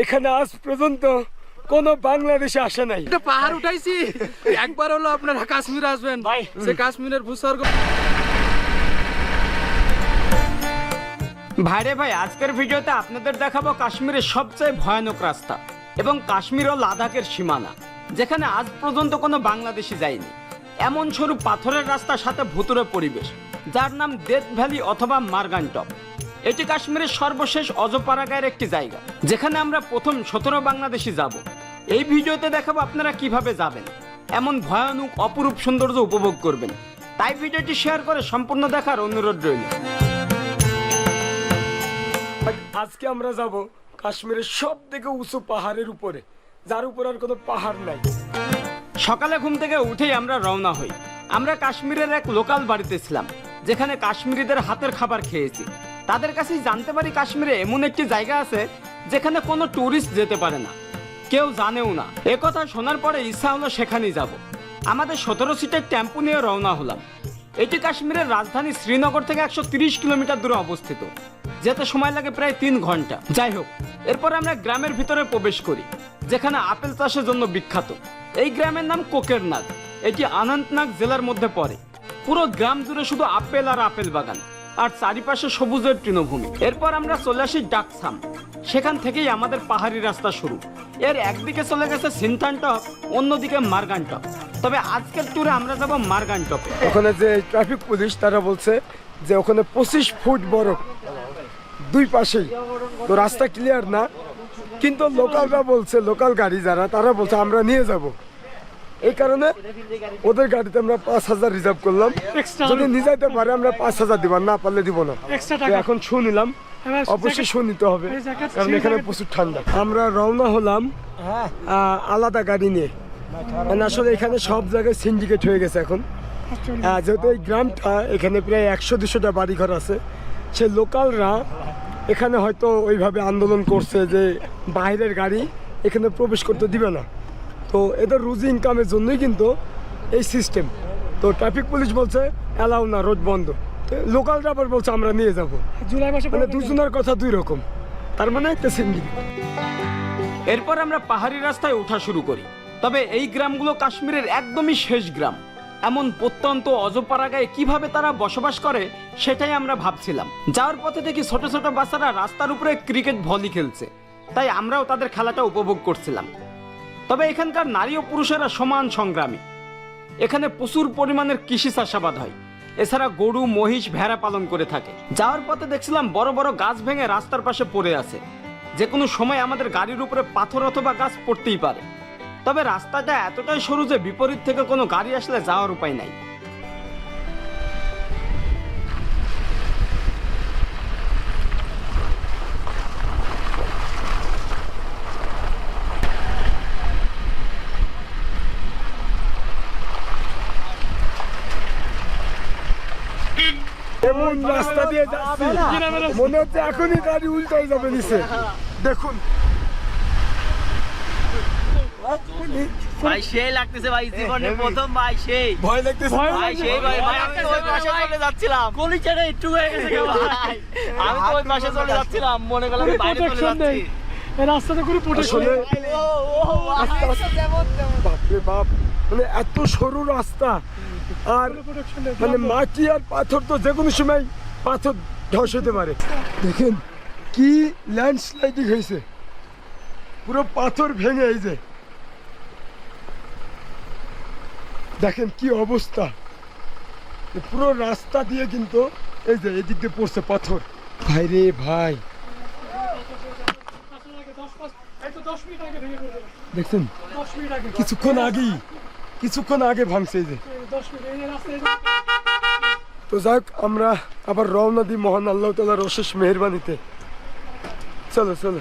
এখানে আজ পর্যন্ত কোনো বাংলাদেশে আসে নাই। একটা পাহাড় উঠাইছি। একবার হলো আপনারা কাশ্মীর আসবেন। ভাই। সে কাশ্মীরের ভূস্বর্গ। ভাইরে ভাই আজকের ভিডিওতে আপনাদের দেখাবো কাশ্মীরের সবচেয়ে ভয়ানক রাস্তা এবং কাশ্মীর ও লাদাখের সীমানা যেখানে আজ পর্যন্ত কোনো বাংলাদেশি যায়নি। এমন সরু পাথরের রাস্তার সাথে ভুতুরে পরিবেশ যার নাম ডেথ ভ্যালি অথবা মার্গানটপ এটি কাশ্মীরের সর্বশেষ অজপাড়াগায়ের একটি জায়গা যেখানে আমরা প্রথম সতেরো বাংলাদেশি যাব। এই ভিডিওতে দেখাবো আপনারা কীভাবে যাবেন এমন ভয়ানক অপরূপ সৌন্দর্য উপভোগ করবেন। তাই ভিডিওটি শেয়ার করে সম্পূর্ণ দেখার অনুরোধ রইল। আজকে আমরা যাব কাশ্মীরের সব থেকে উঁচু পাহাড়ের উপরে যার উপর আর কোনো পাহাড় নাই। সকালে ঘুম থেকে উঠেই আমরা রওনা হই। আমরা কাশ্মীরের এক লোকাল বাড়িতে ছিলাম যেখানে কাশ্মীরিদের হাতের খাবার খেয়েছি। তাদের কাছেই জানতে পারি কাশ্মীরে এমন একটি জায়গা আছে যেখানে কোনো ট্যুরিস্ট যেতে পারে না। কেউ জানেও না। একথা শোনার পরে ইচ্ছা হলো সেখানেই যাব। আমাদের সতেরো সিটের টেম্পু নিয়ে রওনা হলাম। এটি কাশ্মীরের রাজধানী শ্রীনগর থেকে একশো কিলোমিটার দূরে অবস্থিত। যেতে সময় লাগে প্রায় তিন ঘণ্টা। যাই হোক, এরপর আমরা গ্রামের ভিতরে প্রবেশ করি, যেখানে আপেল চাষের জন্য বিখ্যাত। এই গ্রামের নাম কোকেরনাগ। এটি অনন্তনাগ জেলার মধ্যে পড়ে। পুরো গ্রাম জুড়ে শুধু আপেল আর আপেল বাগান। আর চারিপাশে সবুজের তৃণভূমি। এরপর আমরা চলে আসি ডাকসাম সেখান থেকেই আমাদের পাহাড়ি রাস্তা শুরু। এর একদিকে চলে গেছে সিনথানটপ অন্যদিকে মার্গানটপ তবে আজকের ট্যুরে আমরা যাব মার্গানটপে ওখানে যে ট্রাফিক পুলিশ তারা বলছে যে ওখানে পঁচিশ ফুট বরফ দুই পাশেই। তো রাস্তা ক্লিয়ার না। কিন্তু লোকালরা বলছে লোকাল গাড়ি যারা, তারা বলছে, আমরা নিয়ে যাব। এই কারণে ওদের গাড়িতে আমরা পাঁচ হাজার রিজার্ভ করলাম। যদি নিয়ে যাইতে পারে আমরা পাঁচ হাজার দিব না পারলে দিব না। এখন শুনিলাম অবশ্যই শুনিতে হবে কারণ এখানে প্রচুর ঠান্ডা। আমরা রওনা হলাম আলাদা গাড়ি নিয়ে। মানে আসলে এখানে সব জায়গায় সিন্ডিকেট হয়ে গেছে এখন। যেহেতু এই গ্রামটা এখানে প্রায় একশো দুশোটা বাড়িঘর আছে। সে লোকালরা এখানে হয়তো ওইভাবে আন্দোলন করছে যে বাইরের গাড়ি এখানে প্রবেশ করতে দিবে না। তো এদের রুজি ইনকামের জন্যই কিন্তু এই সিস্টেম তো ট্রাফিক পুলিশ বলছে অ্যালাউ না রোড বন্ধ। লোকালরা আবার বলছে আমরা নিয়ে যাব। জুলাই মাসে মানে দুজনের কথা দুই রকম। তার মানে একটা সিন্ডিকেট এরপর আমরা পাহাড়ি রাস্তায় ওঠা শুরু করি। তবে এই গ্রামগুলো কাশ্মীরের একদমই শেষ গ্রাম। এমন প্রত্যন্ত অজপাড়াগায় কীভাবে তারা বসবাস করে সেটাই আমরা ভাবছিলাম। যাওয়ার পথে দেখি ছোট ছোট বাচ্চারা রাস্তার উপরে ক্রিকেট ভলি খেলছে। তাই আমরাও তাদের খেলাটা উপভোগ করছিলাম। তবে এখানকার নারী ও পুরুষেরা সমান সংগ্রামী। এখানে প্রচুর পরিমাণের কৃষি চাষাবাদ হয়। এছাড়া গরু, মহিষ, ভেড়া পালন করে থাকে। যাওয়ার পথে দেখছিলাম বড় বড় গাছ ভেঙে রাস্তার পাশে পড়ে আছে। যে কোনো সময় আমাদের গাড়ির উপরে পাথর অথবা গাছ পড়তেই পারে। তবে রাস্তাটা এতটাই সরু যে বিপরীত থেকে কোনো গাড়ি আসলে যাওয়ার উপায় নাই। এমন রাস্তা দিয়ে যাচ্ছি? মনে হচ্ছে এখনই গাড়ি উল্টাই যাবে নিচে। দেখুন। ভাই সেই লাগতেছে ভাই জীবনে প্রথম ভাই সেই। ভয় লাগতেছে। ভাই সেই ভাই ভাই আমি ওই পাশে চলে যাচ্ছিলাম। গলি ছেড়ে একটু হয়ে গেছে ভাই। আমি তো ওই পাশে চলে যাচ্ছিলাম মনে করলাম আমি বাইরে চলে যাচ্ছি। এই রাস্তাতে কোনো প্রোটেকশন ও ও আস্তে আস্তে বাপরে বাপ মানে এত সরু রাস্তা। আর মানে মাটি আর পাথর তো যে কোনো সময় পাথর ধস হতে পারে। দেখেন কি ল্যান্ডস্লাইডিং হয়েছে। পুরো পাথর ভেঙে এই যে। দেখেন কি অবস্থা। পুরো রাস্তা দিয়ে কিন্তু এই যে এদিক দিয়ে পড়ছে পাথর। ভাই রে ভাই। দেখছেন? কিছুক্ষণ আগেই কিছুক্ষণ আগে ভাঙছে যে। তো যাক, আমরা আবার রওনা দিই মহান আল্লাহ তালার অশেষ মেহরবানিতে। চলো চলো।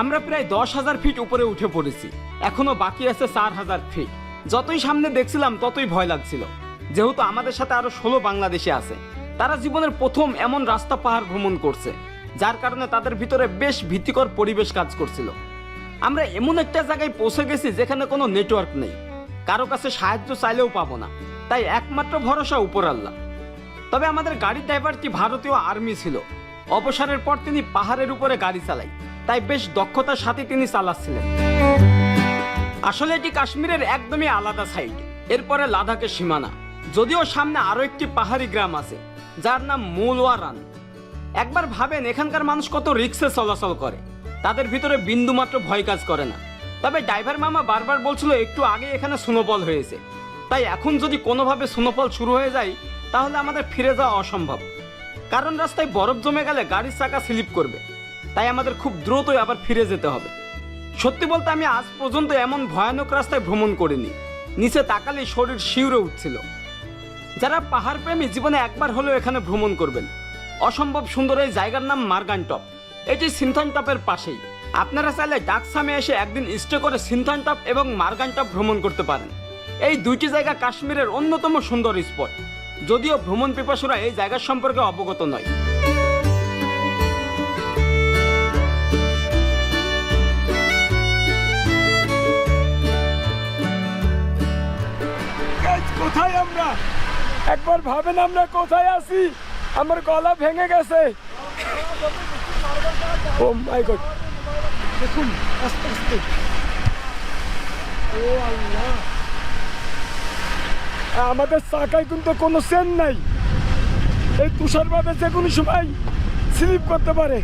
আমরা প্রায় দশ হাজার ফিট উপরে উঠে পড়েছি। এখনও বাকি আছে চার হাজার ফিট যতই সামনে দেখছিলাম, ততই ভয় লাগছিল। যেহেতু আমাদের সাথে আরও ষোলো বাংলাদেশে আছে। তারা জীবনের প্রথম এমন রাস্তা পাহাড় ভ্রমণ করছে, যার কারণে তাদের ভিতরে বেশ ভীতিকর পরিবেশ কাজ করছিল। আমরা এমন একটা জায়গায় পৌঁছে গেছি যেখানে কোনো নেটওয়ার্ক নেই। কারও কাছে সাহায্য চাইলেও পাবো না। তাই একমাত্র ভরসা উপর আল্লাহ। তবে আমাদের গাড়ির ড্রাইভারটি ভারতীয় আর্মি ছিল। অবসরের পর তিনি পাহাড়ের উপরে গাড়ি চালাই তাই বেশ দক্ষতার সাথে তিনি চালাচ্ছিলেন। আসলে এটি কাশ্মীরের একদমই আলাদা সাইড এরপরে লাদাখের সীমানা। যদিও সামনে আরও একটি পাহাড়ি গ্রাম আছে, যার নাম মূলওয়ারান। একবার ভাবেন, এখানকার মানুষ কত রিক্সে চলাচল করে। তাদের ভিতরে বিন্দুমাত্র ভয় কাজ করে না। তবে ড্রাইভার মামা বারবার বলছিল, একটু আগে এখানে স্নোফল হয়েছে। তাই এখন যদি কোনোভাবে স্নোফল শুরু হয়ে যায়, তাহলে আমাদের ফিরে যাওয়া অসম্ভব। কারণ রাস্তায় বরফ জমে গেলে গাড়ির চাকা স্লিপ করবে। তাই আমাদের খুব দ্রুতই আবার ফিরে যেতে হবে। সত্যি বলতে আমি আজ পর্যন্ত এমন ভয়ানক রাস্তায় ভ্রমণ করিনি। নিচে তাকালে শরীর শিউরে উঠছিল। যারা পাহাড় প্রেমী জীবনে একবার হলেও এখানে ভ্রমণ করবেন, অসম্ভব সুন্দর এই জায়গার নাম মার্গান টপ এটি সিনথন টপের পাশেই। আপনারা চাইলে ডাকসামে এসে একদিন স্টে করে সিনথন টপ এবং মার্গান টপ ভ্রমণ করতে পারেন। এই দুইটি জায়গা কাশ্মীরের অন্যতম সুন্দর স্পট। যদিও ভ্রমণ পিপাসুরা এই জায়গার সম্পর্কে অবগত নয়। কোথায় আমরা? একবার ভাবেন আমরা কোথায় আছি? আমার গলা ভেঙে গেছে। ও মাই দেখুন ও আমাদের চাকায় কিন্তু কোনো সেন নাই। এই তুষারপাতে যে কোনো সময় স্লিপ করতে পারে।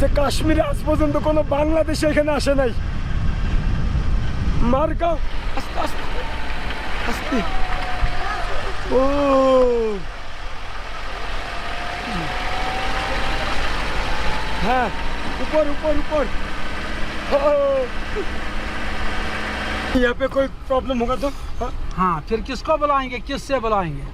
যে কাশ্মীরে আজ পর্যন্ত কোনো বাংলাদেশে এখানে আসে নাই মার্কা আস্তে আস্তে আস্তে ও हाँ ऊपर ऊपर ऊपर ओ। यहाँ पे कोई प्रॉब्लम होगा तो हाँ, हाँ फिर किसको बुलाएंगे किससे बुलाएंगे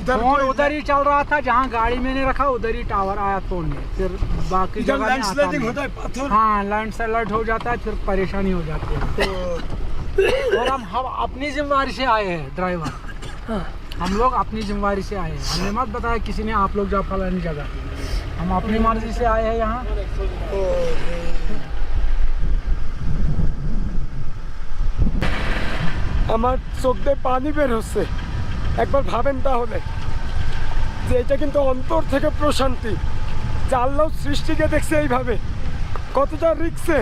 इधर फोन कोई- उधर ही चल रहा था जहाँ गाड़ी मैंने रखा उधर ही टावर आया तोड़ने फिर बाकी इधर जगह में आता लैंडस्लाइडिंग नहीं। होता है पत्थर हाँ लैंड स्लाइड हो जाता है फिर परेशानी हो जाती है तो और हम हम अपनी जिम्मेवारी से आए हैं ड्राइवर हम लोग अपनी जिम्मेवारी से आए हैं हमने मत बताया किसी ने आप लोग जाओ फलानी जगह हम अपनी मर्जी से आए हैं यहाँ আমার চোখ দিয়ে পানি বের হচ্ছে একবার ভাবেন তাহলে যে এটা কিন্তু অন্তর থেকে প্রশান্তি। যে সৃষ্টিকে দেখছে এইভাবে, কতটা রিক্সে।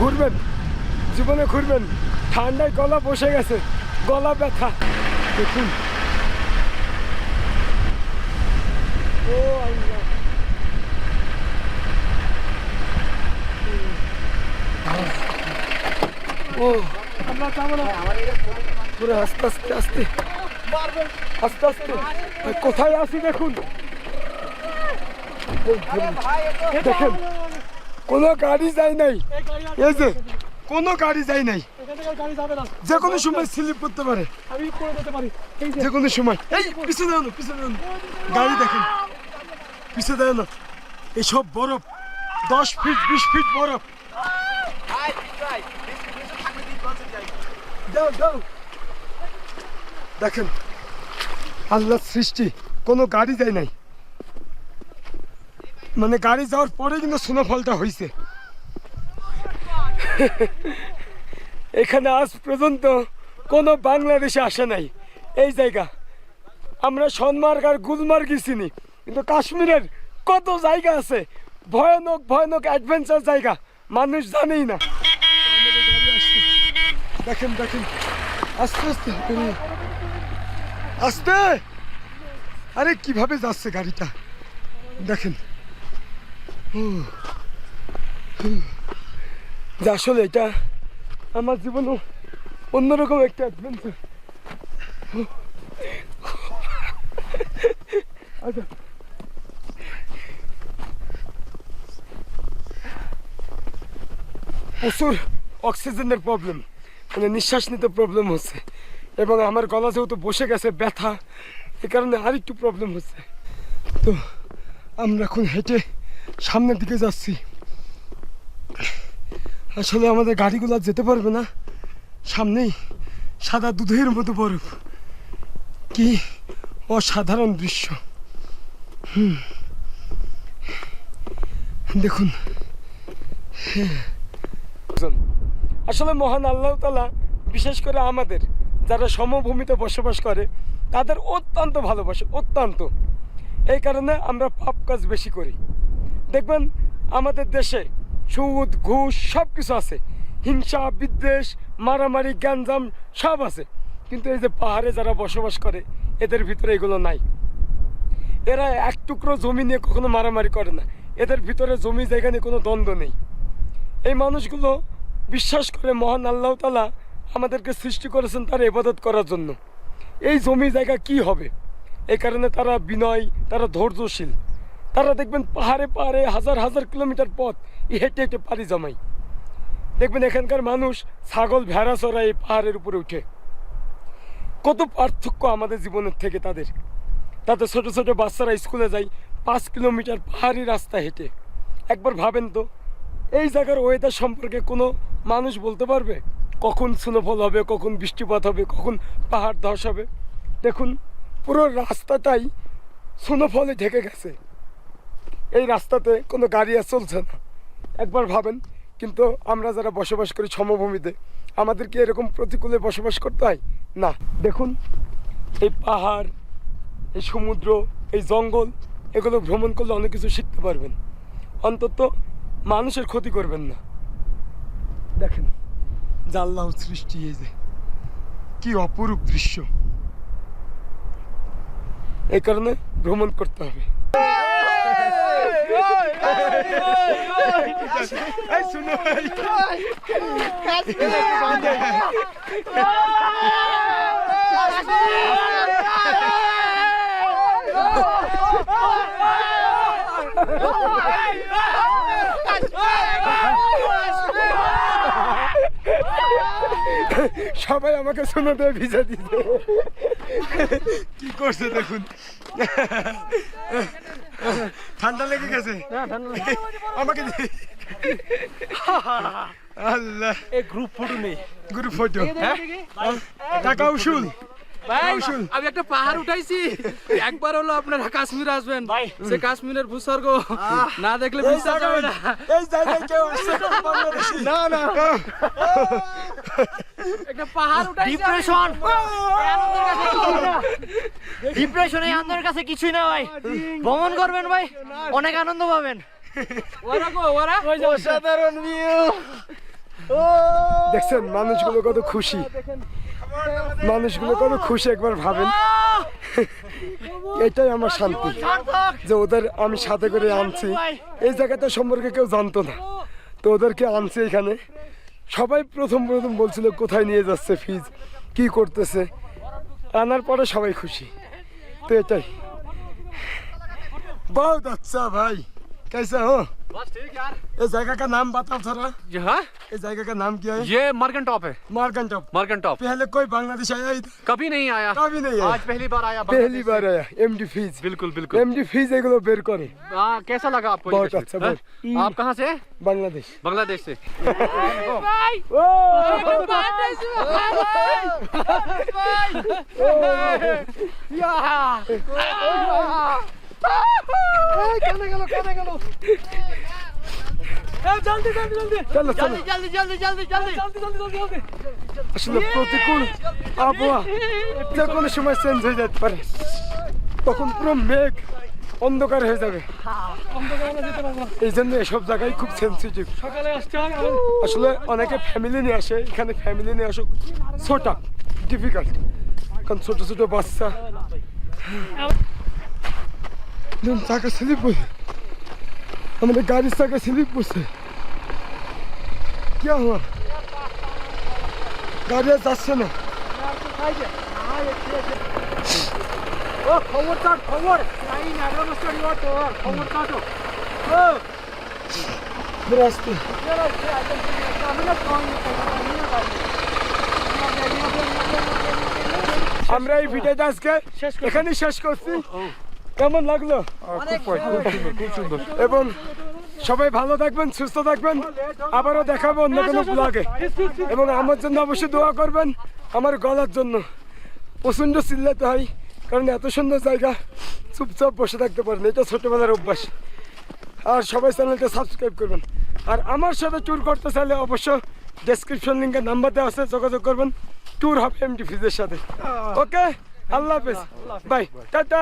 ঘুরবেন, জীবনে ঘুরবেন, ঠান্ডায় গলা বসে গেছে, গলা ব্যথা। দেখুন। ও আল্লাহ ও, আমরা পুরো আস্তে আস্তে আস্তে। আস্তে আস্তে। কোথায় আছি দেখুন? দেখেন, কোনো গাড়ি যায় নাই। এই যে, কোনো গাড়ি যায় নাই। যে কোনো সময় স্লিপ করতে পারে। যে কোনো সময়। এই, পিছনে দাঁড়ানো পিছনে গাড়ি দেখেন। পিছনে দাঁড়ানো এইসব বরফ, দশ ফিট বিশ ফিট বরফ। দাও দাও দেখেন আল্লাহ সৃষ্টি, কোনো গাড়ি যায় নাই। মানে গাড়ি যাওয়ার পরে কিন্তু স্নোফলটা হয়েছে এখানে আজ পর্যন্ত কোনো বাংলাদেশে আসে নাই। এই জায়গা। আমরা সনমার্গ আর গুলমার্গ চিনি, কিন্তু কাশ্মীরের কত জায়গা আছে? ভয়ানক ভয়ানক অ্যাডভেঞ্চার জায়গা, মানুষ জানেই না। দেখেন দেখেন। আস্তে আস্তে। আস্তে! আরে, কীভাবে যাচ্ছে গাড়িটা? দেখেন। আসলে এটা আমার জীবনে অন্যরকম একটা অ্যাডভেঞ্চার আচ্ছা। প্রচুর অক্সিজেনের প্রবলেম মানে নিঃশ্বাস নিতে প্রবলেম হচ্ছে। এবং আমার গলা যেহেতু বসে গেছে, ব্যথা এই কারণে আর একটু প্রবলেম হচ্ছে। তো আমরা এখন হেঁটে সামনের দিকে যাচ্ছি। আসলে আমাদের গাড়িগুলো যেতে পারবে না। সামনেই সাদা দুধের মতো বরফ। কি অসাধারণ দৃশ্য। হুম। দেখুন। আসলে মহান আল্লাহ তালা বিশেষ করে আমাদের যারা সমভূমিতে বসবাস করে, তাদের অত্যন্ত ভালোবাসে, অত্যন্ত। এই কারণে আমরা পাপ কাজ বেশি করি। দেখবেন আমাদের দেশে সুদ, ঘুষ সব কিছু আছে। হিংসা, বিদ্বেষ, মারামারি, গ্যাঞ্জাম সব আছে। কিন্তু এই যে পাহাড়ে যারা বসবাস করে, এদের ভিতরে এগুলো নাই। এরা এক টুকরো জমি নিয়ে কখনো মারামারি করে না। এদের ভিতরে জমি জায়গা নিয়ে কোনো দ্বন্দ্ব নেই। এই মানুষগুলো বিশ্বাস করে মহান আল্লাহ তালা আমাদেরকে সৃষ্টি করেছেন তার ইবাদত করার জন্য। এই জমি জায়গা কি হবে? এই কারণে তারা বিনয়, তারা ধৈর্যশীল। তারা দেখবেন পাহাড়ে পাহাড়ে হাজার হাজার কিলোমিটার পথ হেঁটে হেঁটে পাড়ি জমাই দেখবেন এখানকার মানুষ ছাগল, ভেড়া চড়ায় এই পাহাড়ের উপরে উঠে। কত পার্থক্য আমাদের জীবনের থেকে তাদের। তাদের ছোট ছোট বাচ্চারা স্কুলে যায়, পাঁচ কিলোমিটার পাহাড়ি রাস্তা হেঁটে। একবার ভাবেন তো, এই জায়গার ওয়েদার সম্পর্কে কোনো মানুষ বলতে পারবে কখন স্নোফল হবে, কখন বৃষ্টিপাত হবে, কখন পাহাড় ধস হবে। দেখুন, পুরো রাস্তাটাই স্নোফলে ঢেকে গেছে। এই রাস্তাতে কোনো গাড়ি আর চলছে না। একবার ভাবেন, কিন্তু আমরা যারা বসবাস করি সমভূমিতে, আমাদের কি এরকম প্রতিকূলে বসবাস করতে হয়? না। দেখুন, এই পাহাড়, এই সমুদ্র, এই জঙ্গল, এগুলো ভ্রমণ করলে অনেক কিছু শিখতে পারবেন। অন্তত মানুষের ক্ষতি করবেন না। দেখেন জাল্লাহ সৃষ্টি এই যে কি অপরূপ দৃশ্য। এই কারণে ভ্রমণ করতে হবে। সবাই আমাকে দেয় ভিজা দিতে কি করছে দেখুন? ঠান্ডা লেগে গেছে? আমাকে আল্লাহ। এই গ্রুপ ফটো নেই। গ্রুপ ফটো টাকা উসুল। ভাই। আমি একটা পাহাড় উঠাইছি। একবার হলো আপনারা কাশ্মীর আসবেন। সে কাশ্মীরের ভূস্বর্গ। না দেখলে বিশ্বাস হবে না। এই জায়গায় কেউ না। না না। একটা পাহাড় উঠাইছি ডিপ্রেশন ডিপ্রেশন কাছে কিছুই না ভাই। ভ্রমণ করবেন ভাই। অনেক আনন্দ পাবেন। ওরা গো ওরা? অসাধারণ ভিউ দেখছেন মানুষগুলো কত খুশি। মানুষগুলো কত খুশি একবার ভাবেন। এটাই আমার শান্তি, যে ওদের আমি সাথে করে আনছি। এই জায়গাটা সম্পর্কে কেউ জানতো না। তো ওদেরকে আনছি এখানে। সবাই প্রথম প্রথম বলছিল, কোথায় নিয়ে যাচ্ছে ফিজ, কি করতেছে? আনার পরে সবাই খুশি। তো এটাই। বাউ আচ্ছা ভাই কাইসা হ? भाई कैसा हो इस जगह का नाम बताओ थोड़ा। ये हाँ? इस जगह का नाम क्या है? ये मर्गन टॉप है। Morgan top. Morgan top. पहले कोई बांग्लादेश आया इधर? कभी नहीं आया। कभी नहीं आया। आज पहली बार आया पहली बार आया। एमडी फ़ीस बिल्कुल बिल्कुल। एमडी फ़ीस एगुलो बेर करे। हाँ कैसा लगा आपको बहुत अच्छा, हाँ? बहुत। आप कहाँ से? बांग्लादेश। बांग्लादेश से। চলো চলো। জলদি জলদি জলদি জলদি আসলে প্রতিকূল আবহাওয়া যে কোনো সময় চেঞ্জ হয়ে যেতে পারে তখন পুরো মেঘ অন্ধকার হয়ে যাবে। এই জন্য এসব জায়গায় খুব সেন্সিটিভ সকালে আসতে হয় আসলে অনেকে ফ্যামিলি নিয়ে আসে এখানে ফ্যামিলি নিয়ে আসো ছোটা ডিফিকাল্ট কারণ ছোট ছোট বাচ্চা। চাকা স্লিপ করছে আমাদের গাড়ির চাকা স্লিপ করছে কি হওয়া গাড়ি আর যাচ্ছে না ও খবর কাট খবর লাইন অ্যাডভান্স স্টাডি ওয়াট খবর কাটো ধরে আসতে আমরা এই ভিডিওটা আজকে এখানে শেষ করছি কেমন লাগল এবং সবাই ভালো থাকবেন সুস্থ থাকবেন। আবারও দেখাবো অন্য কোনো ব্লগে এবং আমার জন্য অবশ্যই দোয়া করবেন আমার গলার জন্য। প্রচণ্ড চিল্লাতে হয় কারণ এত সুন্দর জায়গা। চুপচাপ বসে থাকতে পারেন এটা ছোটবেলার অভ্যাস। আর সবাই চ্যানেলটা সাবস্ক্রাইব করবেন। আর আমার সাথে ট্যুর করতে চাইলে অবশ্য ডেসক্রিপশন লিঙ্কে নাম্বার দেওয়া আছে যোগাযোগ করবেন। ট্যুর হবে এমডি ফিজের সাথে। ওকে আল্লাহ হাফেজ। By tata